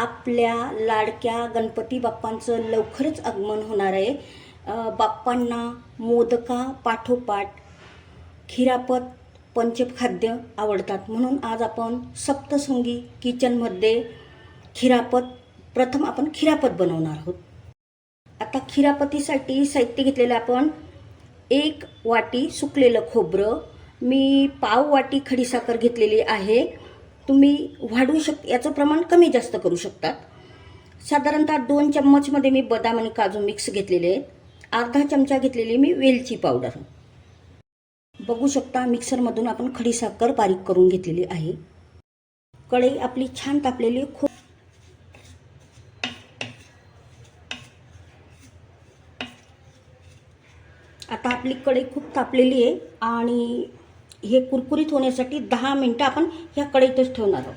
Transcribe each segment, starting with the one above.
आपल्या लाडक्या गणपती बाप्पांचं लवकरच आगमन होणार आहे. बाप्पांना मोदका पाठोपाठ खिरापत पंचखाद्य आवडतात. म्हणून आज आपण सप्तसंगी किचनमध्ये खिरापत प्रथम आपण खिरापत बनवणार आहोत. आता खिरापतीसाठी साहित्य घेतलेलं आपण. एक वाटी सुकलेलं खोबरं. मी पाव वाटी खडीसाखर घेतलेली आहे. तुम्ही वाढवू शक याचं प्रमाण कमी जास्त करू शकतात. साधारणतः दोन चम्मचमध्ये मी बदाम आणि काजू मिक्स घेतलेले आहेत. अर्धा चमचा घेतलेली मी वेलची पावडर बघू शकता मिक्सरमधून आपण खडीसाखर बारीक करून घेतलेली आहे. कढई आपली छान तापलेली खूप आता आपली कढई खूप तापलेली आहे आणि हे कुरकुरीत होण्यासाठी दहा मिनटं आपण ह्या कढईतच ठेवणार आहोत.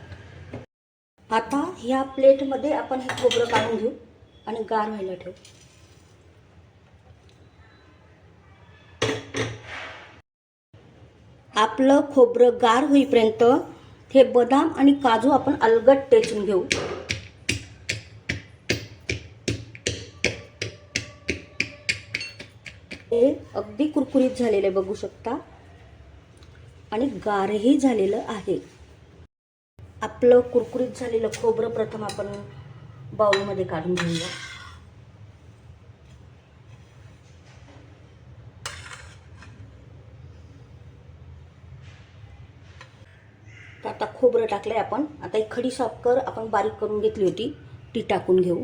आता ह्या प्लेटमध्ये आपण हे खोबरं काढून घेऊ आणि गार व्हायला ठेवू. आपलं खोबरं गार होईपर्यंत हे बदाम आणि काजू आपण अलगट टेचून घेऊ. हे अगदी कुरकुरीत झालेले बघू शकता. आणि गारही झालेलं आहे. आपलं कुरकुरीत झालेलं खोबरं प्रथम आपण बाउलमध्ये काढून घेऊया. तर आता खोबरं टाकलंय आपण. आता एक खडी साखर आपण बारीक करून घेतली होती. ती टाकून घेऊ.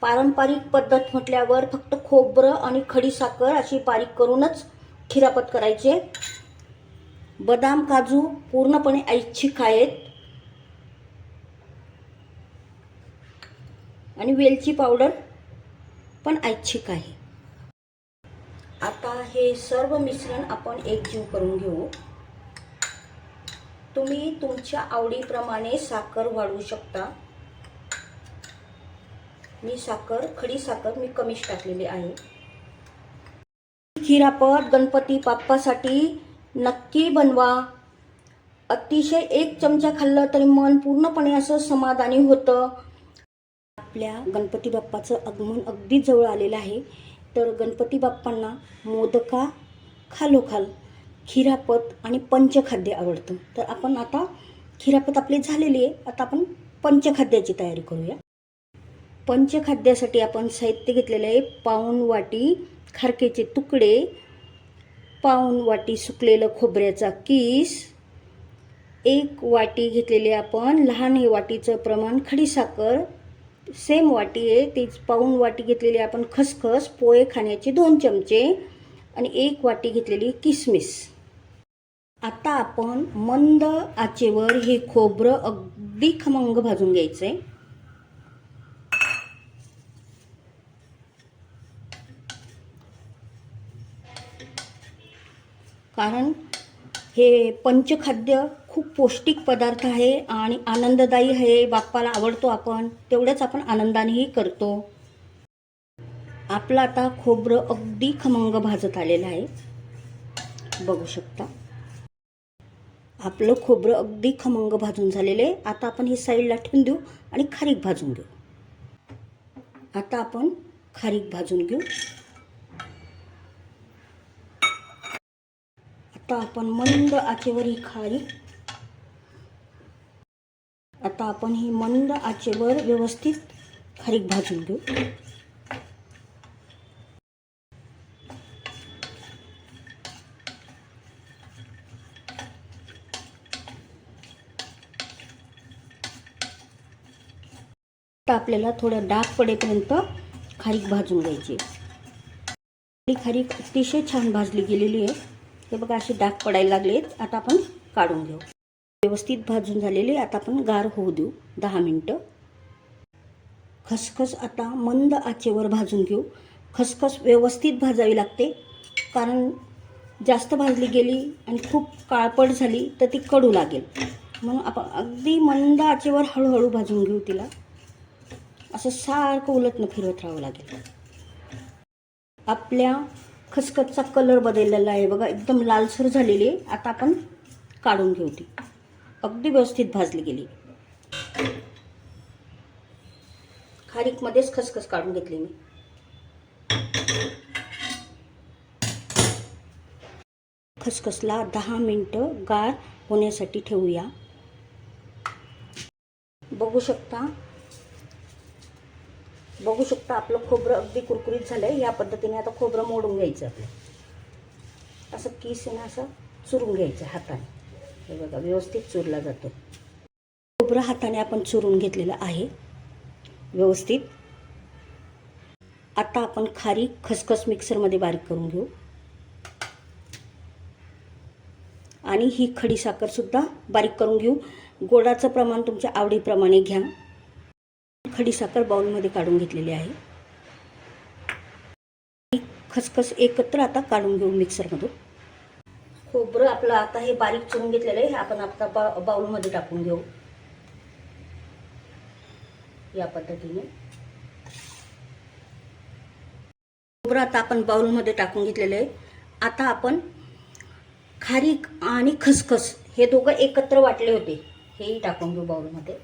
पारंपरिक पद्धत म्हटल्यावर फक्त खोबरं आणि खडीसाखर अशी बारीक करूनच खिरापत करायचे. बदाम काजू पूर्णपणे ऐच्छिक आहेत. आणि वेलची पावडर पण ऐच्छिक आहे. आता हे सर्व मिश्रण आपण एकजीव करून घेऊ. तुम्ही तुमच्या आवडीप्रमाणे साखर वाढवू शकता. मी साखर खडी साखर मी कमीच टाकलेली आहे. खिरापत गणपती बाप्पासाठी नक्की बनवा. अतिशय एक चमचा खाल्लं तरी मन पूर्णपणे असं समाधानी होतं. आपल्या गणपती बाप्पाचं आगमन अगदी जवळ आलेलं आहे. तर गणपती बाप्पांना मोदका खालोखाल खिरापत आणि पंचखाद्य आवडतं. तर आपण आता खिरापत आपली झालेली आहे. आता आपण पंचखाद्याची तयारी करूया. पंचखाद्यासाठी आपण साहित्य घेतलेलं आहे. पाऊण वाटी खारकेचे तुकडे पाऊण वाटी सुकलेलं खोबऱ्याचा किस एक वाटी घेतलेली आपण लहान हे वाटीचं प्रमाण खडीसाखर सेम वाटी आहे. तीच पाऊण वाटी घेतलेली आपण खसखस पोहे खाण्याचे दोन चमचे आणि एक वाटी घेतलेली किसमिस. आता आपण मंद आचेवर हे खोबरं अगदी खमंग भाजून घ्यायचं आहे कारण हे पंचखाद्य खूप पौष्टिक पदार्थ आहे आणि आनंददायी आहे बाप्पाला आवडतो आपण तेवढंच आपण आनंदानेही करतो. आपलं आता खोबरं अगदी खमंग भाजत आलेलं आहे. बघू शकता. आपलं खोबरं अगदी खमंग भाजून झालेलं आहे. आता आपण हे साईडला ठेवून देऊ आणि खारीक भाजून घेऊ. आता आपण खारीक भाजून घेऊ. आता आपण मंद आचेवर ही खारीक आता आपण ही मंद आचेवर व्यवस्थित खारीक भाजून घेऊ. आता आपल्याला थोडं डाग पडेपर्यंत खारीक भाजून घ्यायची खारीक अतिशय छान भाजली गेलेली आहे. हे बघा असे डाग पडायला लागलेत. आता आपण काढून घेऊ. व्यवस्थित भाजून झालेले आता आपण गार होऊ देऊ. दहा मिनटं. खसखस आता मंद आचेवर भाजून घेऊ. खसखस व्यवस्थित भाजावी लागते. कारण जास्त भाजली गेली आणि खूप काळपट झाली तर ती कडू लागेल. म्हणून आपण अगदी मंद आचेवर हळूहळू भाजून घेऊ तिला. असं सारखं उलटनं फिरवत राहावं लागेल. आपल्या खसखसचा कलर बदललेला आहे. बघा एकदम लालसर झालेली आहे. आता आपण काढून घेऊ ती. अगदी व्यवस्थित भाजली गेली. खारीकमध्येच खसखस काढून घेतली मी. खसखसला दहा मिनटं गार होण्यासाठी ठेवूया. बघू शकता बघू शकता आपलं खोबरं अगदी कुरकुरीत झालंय. या पद्धतीने आता खोबरं मोडून घ्यायचं आपलं. असं किस आहे ना असं चुरून घ्यायचं हाताने. हे बघा व्यवस्थित चुरला जातो. खोबरं हाताने आपण चुरून घेतलेलं आहे. व्यवस्थित. आता आपण खारी खसखस मिक्सरमध्ये बारीक करून घेऊ. आणि ही खडी साखरसुद्धा बारीक करून घेऊ. गोडाचं प्रमाण तुमच्या आवडीप्रमाणे घ्या. खडीसाखर बाउलमध्ये काढून घेतलेली आहे. खसखस एकत्र आता काढून घेऊ मिक्सरमधून. खोबरं आपलं आता हे बारीक चुरून घेतलेलं आहे हे आपण आता बा बाउलमध्ये टाकून घेऊ. या पद्धतीने. खोबरं आता आपण बाउलमध्ये टाकून घेतलेलं आहे. आता आपण खारीक आणि खसखस हे दोघं एकत्र वाटले होते हेही टाकून घेऊ बाउलमध्ये.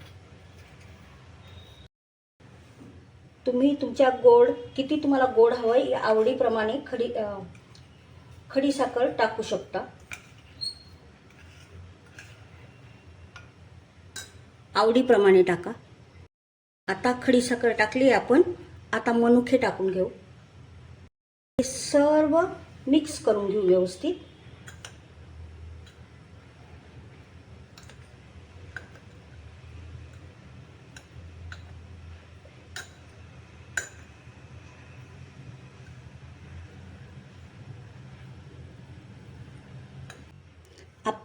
तुम्ही तुमच्या गोड किती तुम्हाला गोड हवं या आवडीप्रमाणे खडी खडीसाखर खडी साखर टाकू शकता. आवडीप्रमाणे टाका. आता खडी साखर टाकली आपण आता मनुखे टाकून घेऊ. हे सर्व मिक्स करून घेऊ व्यवस्थित.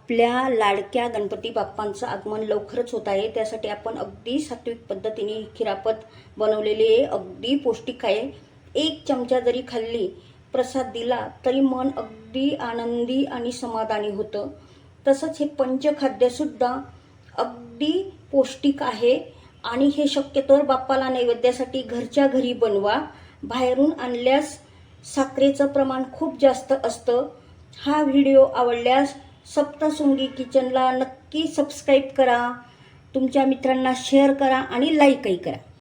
आपल्या लाडक्या गणपती बाप्पांचं आगमन लवकरच होत आहे. त्यासाठी आपण अगदी सात्विक पद्धतीने खिरापत बनवलेली आहे. अगदी पौष्टिक आहे. एक चमचा जरी खाल्ली प्रसाद दिला तरी मन अगदी आनंदी आणि समाधानी होतं. तसंच हे पंचखाद्यसुद्धा अगदी पौष्टिक आहे आणि हे शक्यतोवर बाप्पाला नैवेद्यासाठी घरच्या घरी बनवा. बाहेरून आणल्यास साखरेचं प्रमाण खूप जास्त असतं. हा व्हिडिओ आवडल्यास सप्तशृंगी किचनला नक्की सबस्क्राईब करा. तुमच्या मित्रांना शेअर करा आणि लाईकही करा.